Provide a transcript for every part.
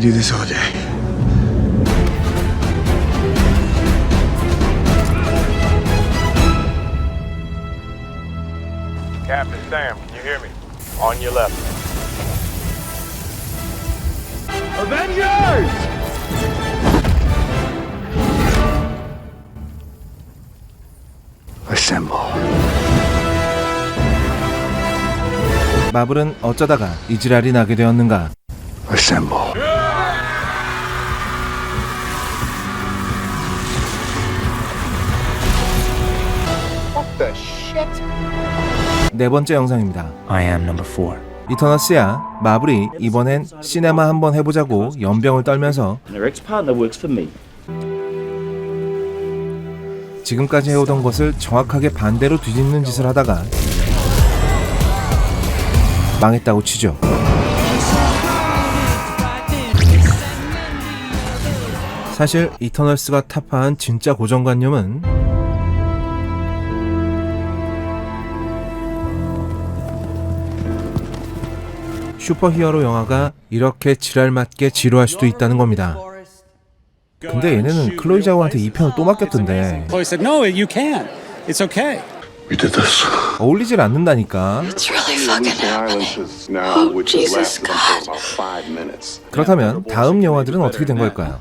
Could do this all day. Captain Sam, can you hear me? On your left. Avengers! Assemble. 마블은 어쩌다가 이 지랄이 나게 되었는가? Assemble. 네 번째 영상입니다. I am number four. 이터너스야 마블이 이번엔 시네마 한번 해보자고 연병을 떨면서 And their ex-partner works for me. 지금까지 해오던 것을 정확하게 반대로 뒤집는 짓을 하다가 망했다고 치죠. 사실 이터널스가 타파한 진짜 고정관념은 슈퍼히어로 영화가 이렇게 지랄맞게 지루할 수도 있다는 겁니다. 근데 얘네는 클로이 자오한테 이 편을 또 맡겼던데 Chloe said, No, you can. It's okay. We did this. 어울리질 않는다니까. It's really fucking happening. Oh. 그렇다면 다음 영화들은 어떻게 된 걸까요?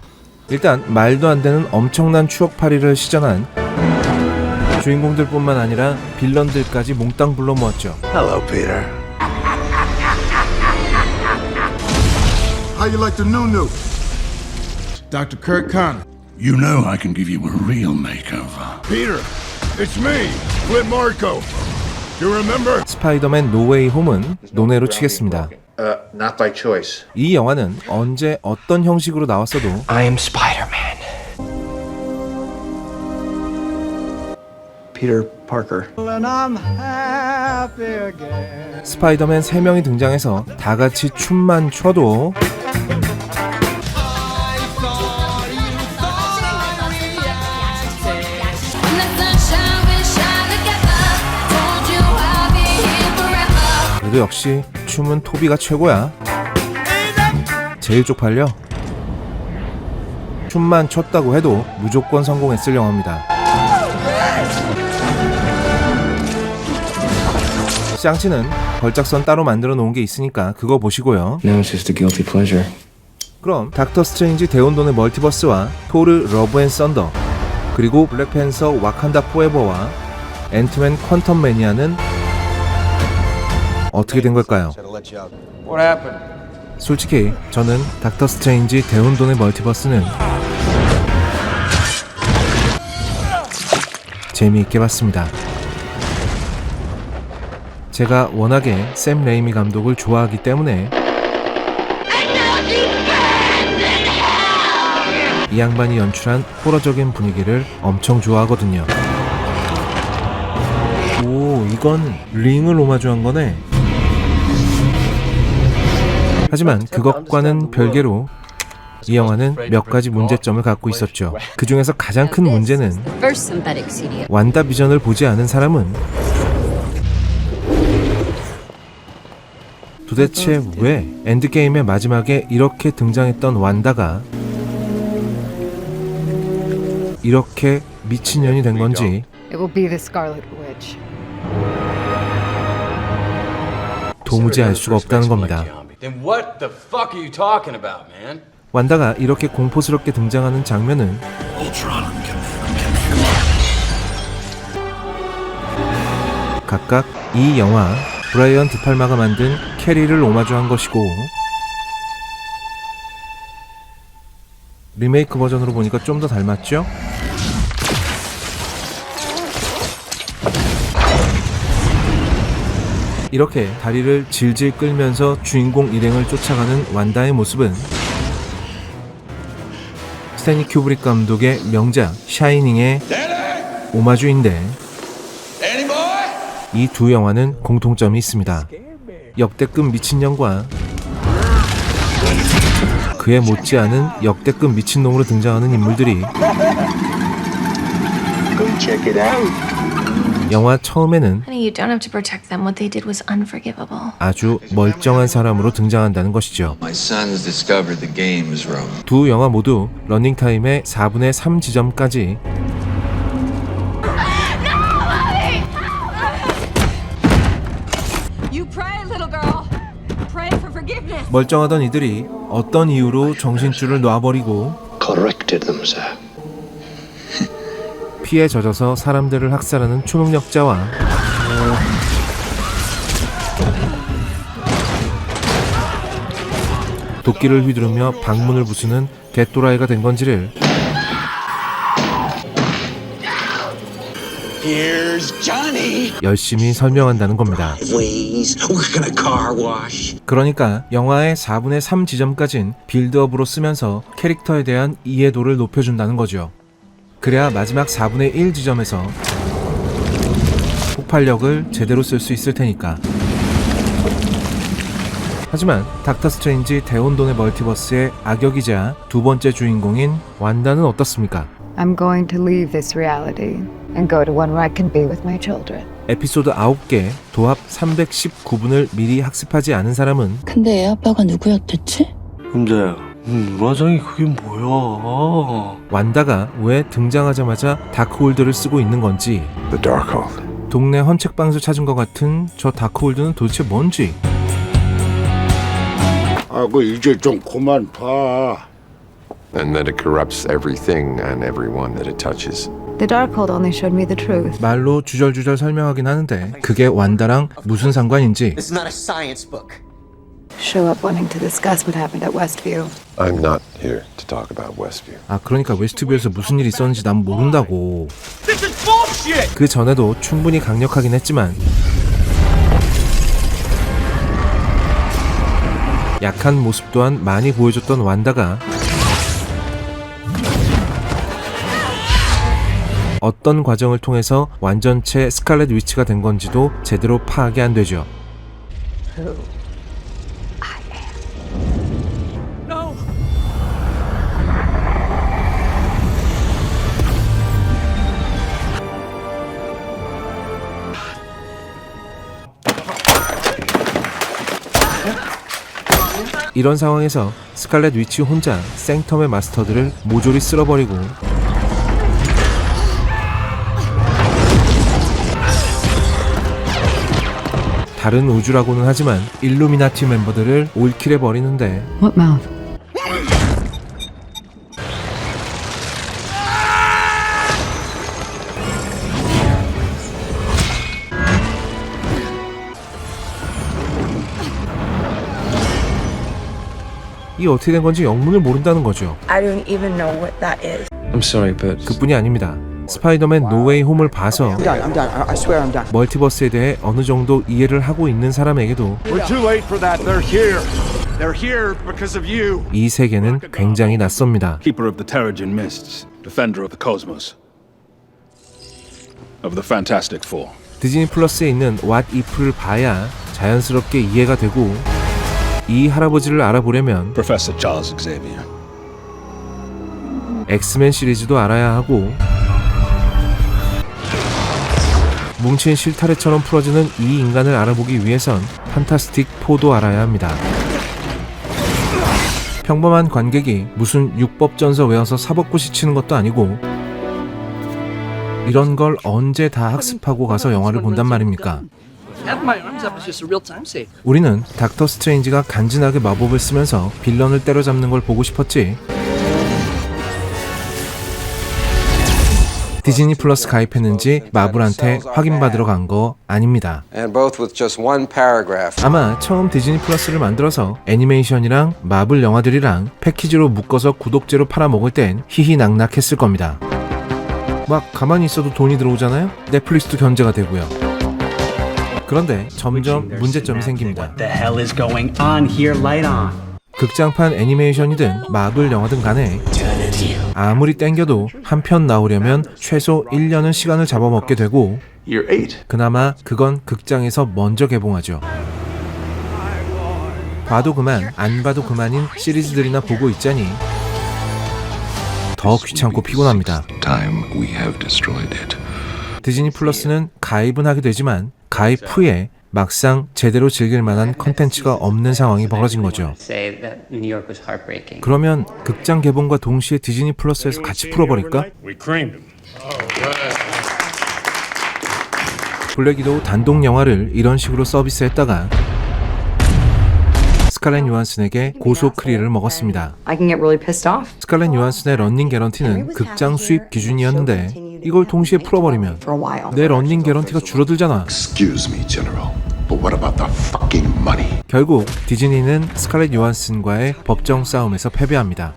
일단 말도 안 되는 엄청난 추억팔이를 시전한 주인공들뿐만 아니라 빌런들까지 몽땅 불러 모았죠. Hello, Peter. How you like the new new? Dr. Kurt Connor. You know I can give you a real makeover. Peter, it's me, Flint Marco. You remember? 스파이더맨 노웨이 홈은 논외로 치겠습니다. Uh, not by choice. 이 영화는 언제 어떤 형식으로 나왔어도 I am Spider-Man. Peter Parker. 스파이더맨 3명이 등장해서 다 같이 춤만 춰도. 그래도 역시 춤은 토비가 최고야. 제일 쪽팔려. 춤만 췄다고 해도 무조건 성공했을 영화입니다. 샹치는 걸작선 따로 만들어 놓은 게 있으니까 그거 보시고요. Now it's just a guilty pleasure. 그럼 닥터 스트레인지 대혼돈의 멀티버스와 토르 러브 앤 썬더 그리고 블랙팬서 와칸다 포에버와 앤트맨 퀀텀 매니아는 어떻게 된 걸까요? What happened? 솔직히 저는 닥터 스트레인지 대혼돈의 멀티버스는 재미있게 봤습니다. 제가 워낙에 샘 레이미 감독을 좋아하기 때문에 이 양반이 연출한 호러적인 분위기를 엄청 좋아하거든요. 오, 이건 링을 오마주한 거네. 하지만 그것과는 별개로 이 영화는 몇 가지 문제점을 갖고 있었죠. 그 중에서 가장 큰 문제는. 완다 비전을 보지 않은 사람은 도대체 왜 엔드게임의 마지막에 이렇게 등장했던 완다가 이렇게 미친년이 된 건지. 도무지 알 수가 없다는 겁니다. 완다가 이렇게 공포스럽게 등장하는 장면은 각각 이 영화 브라이언 드팔마가 만든 캐리를 오마주한 것이고 리메이크 버전으로 보니까 좀 더 닮았죠? 이렇게 다리를 질질 끌면서 주인공 일행을 쫓아가는 완다의 모습은 스탠리 큐브릭 감독의 명작 샤이닝의 오마주인데 이 두 영화는 공통점이 있습니다. 역대급 미친년과 그에 못지않은 역대급 미친놈으로 등장하는 인물들이. 영화 처음에는. 아주 멀쩡한 사람으로 등장한다는 것이죠. 두 영화 모두 러닝타임의 4분의 3 지점까지 멀쩡하던 이들이 어떤 이유로 정신줄을 놔버리고. 피에 젖어서 사람들을 학살하는 초능력자와 도끼를 휘두르며 방문을 부수는 개또라이가 된 건지를 열심히 설명한다는 겁니다. 그러니까 영화의 4분의 3 지점까진 빌드업으로 쓰면서 캐릭터에 대한 이해도를 높여준다는 거죠. 그래야 마지막 4분의 1 지점에서 폭발력을 제대로 쓸 수 있을 테니까. 하지만 닥터 스트레인지 대혼돈의 멀티버스의 악역이자 두 번째 주인공인 완다는 어떻습니까? I'm going to leave this reality and go to one where I can be with my children. 에피소드 9개 도합 319분을 미리 학습하지 않은 사람은 근데 애 아빠가 누구였댔지? 근데 눈화장이 그게 뭐야? 완다가 왜 등장하자마자 다크홀드를 쓰고 있는 건지 The Darkhold. 동네 헌책방에서 찾은 것 같은 저 다크홀드는 도대체 뭔지 아 그 이제 좀 그만 봐. And that it corrupts everything and everyone that it touches. The Darkhold only showed me the truth. 말로 주절주절 설명하긴 하는데 그게 완다랑 무슨 상관인지 It's not a science book. Show up wanting to discuss what happened at Westview. I'm not here to talk about Westview. 아 그러니까 웨스트뷰에서 무슨 일이 있었는지 난 모른다고 그 전에도 충분히 강력하긴 했지만 약한 모습 또한 많이 보여줬던 완다가 어떤 과정을 통해서 완전체 스칼렛 위치가 된 건지도 제대로 파악이 안 되죠. 이런 상황에서 스칼렛 위치 혼자 생텀의 마스터들을 모조리 쓸어버리고 다른 우주라고는 하지만 일루미나티 멤버들을 올킬해 버리는데 What mouth? 이 어떻게 된 건지 영문을 모른다는 거죠. I don't even know what that is. I'm sorry, but 그뿐이 아닙니다. 스파이더맨 노웨이 홈을 봐서 done. I'm done. I swear I'm done. 멀티버스에 대해 어느 정도 이해를 하고 있는 사람에게도 We're too late for that. They're here. They're here because of you. 이 세계는 굉장히 낯섭니다. Keeper of the Terrigen Mists, defender of the cosmos, of the Fantastic Four. 디즈니 플러스에 있는 What If를 봐야 자연스럽게 이해가 되고 이 할아버지를 알아보려면 Professor Charles Xavier. 엑스맨 시리즈도 알아야 하고 뭉친 실타래처럼 풀어지는 이 인간을 알아보기 위해선 판타스틱 4도 알아야 합니다. 평범한 관객이 무슨 육법전서 외워서 사법고시 치는 것도 아니고 이런 걸 언제 다 학습하고 가서 영화를 본단 말입니까? 우리는 닥터 스트레인지가 간지나게 마법을 쓰면서 빌런을 때려잡는 걸 보고 싶었지. 디즈니 플러스 가입했는지 마블한테 확인받으러 간 거 아닙니다. And both with just one paragraph. 아마 처음 디즈니 플러스를 만들어서 애니메이션이랑 마블 영화들이랑 패키지로 묶어서 구독제로 팔아먹을 땐 희희낙낙했을 겁니다. 막 가만히 있어도 돈이 들어오잖아요? 넷플릭스도 견제가 되고요. 그런데 점점 문제점이 생깁니다. The hell is going on here? Light on. 극장판 애니메이션이든 마블 영화든 간에 아무리 땡겨도 한 편 나오려면 최소 1년은 시간을 잡아먹게 되고. 그나마 그건 극장에서 먼저 개봉하죠. 봐도 그만 안 봐도 그만인 시리즈들이나 보고 있자니 더 귀찮고 피곤합니다. 디즈니 플러스는 가입은 하게 되지만 가입 후에 막상 제대로 즐길 만한 컨텐츠가 없는 상황이 벌어진 거죠. 그러면 극장 개봉과 동시에 디즈니 플러스에서 같이 풀어버릴까? 블랙이도우 단독 영화를 이런 식으로 서비스했다가 스칼렛 요한슨에게 고소 크리를 먹었습니다. I can get really pissed off. 스칼렛 요한슨의 런닝 개런티는 극장 수입 기준이었는데 이걸 동시에 풀어버리면 For a while. 내 런닝 개런티가 줄어들잖아. What about the fucking money? 결국 디즈니는 스칼렛 요한슨과의 법정 싸움에서 패배합니다.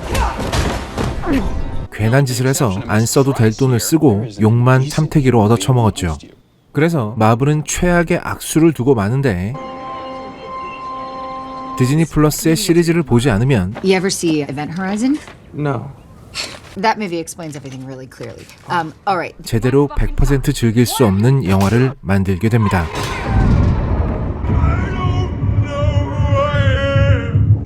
괜한 짓을 해서 안 써도 될 돈을 쓰고 욕만 참태기로 얻어 처먹었죠. 그래서 마블은 최악의 악수를 두고 마는데 디즈니 플러스의 시리즈를 보지 않으면 You ever see Event Horizon? No. That movie explains everything really clearly. Um, all right. 제대로 100% 즐길 수 없는 영화를 만들게 됩니다.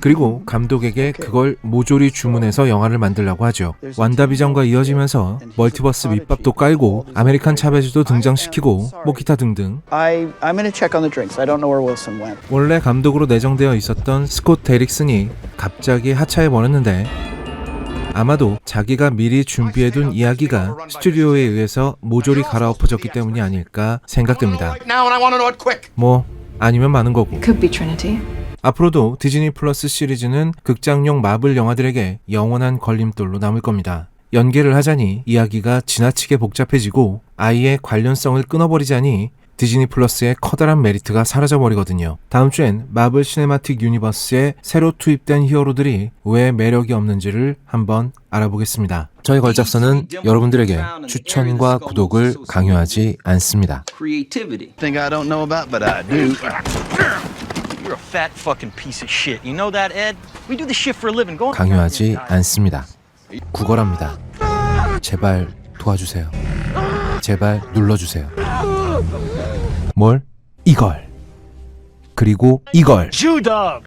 그리고 감독에게 그걸 모조리 주문해서 영화를 만들라고 하죠. 완다비전과 이어지면서 멀티버스 밑밥도 깔고 아메리칸 차베즈도 등장시키고 뭐 기타 등등 I I'm gonna check on the drinks. I don't know where Wilson went. 원래 감독으로 내정되어 있었던 스콧 데릭슨이 갑자기 하차해 버렸는데 아마도 자기가 미리 준비해둔 이야기가 스튜디오에 의해서 모조리 갈아엎어졌기 때문이 아닐까 생각됩니다. 뭐 아니면 많은 거고. Could be Trinity. 앞으로도 디즈니 플러스 시리즈는 극장용 마블 영화들에게 영원한 걸림돌로 남을 겁니다. 연계를 하자니 이야기가 지나치게 복잡해지고 아예 관련성을 끊어버리자니 디즈니 플러스의 커다란 메리트가 사라져버리거든요. 다음 주엔 마블 시네마틱 유니버스에 새로 투입된 히어로들이 왜 매력이 없는지를 한번 알아보겠습니다. 저희 걸작서는 여러분들에게 추천과 구독을 강요하지 않습니다. You're a fat fucking piece of shit. You know that, Ed? We do this shit for a living. Go 강요하지 않습니다. 구걸합니다. 제발 도와주세요. 제발 눌러주세요. 뭘? 이걸. 그리고 이걸. Jew dog.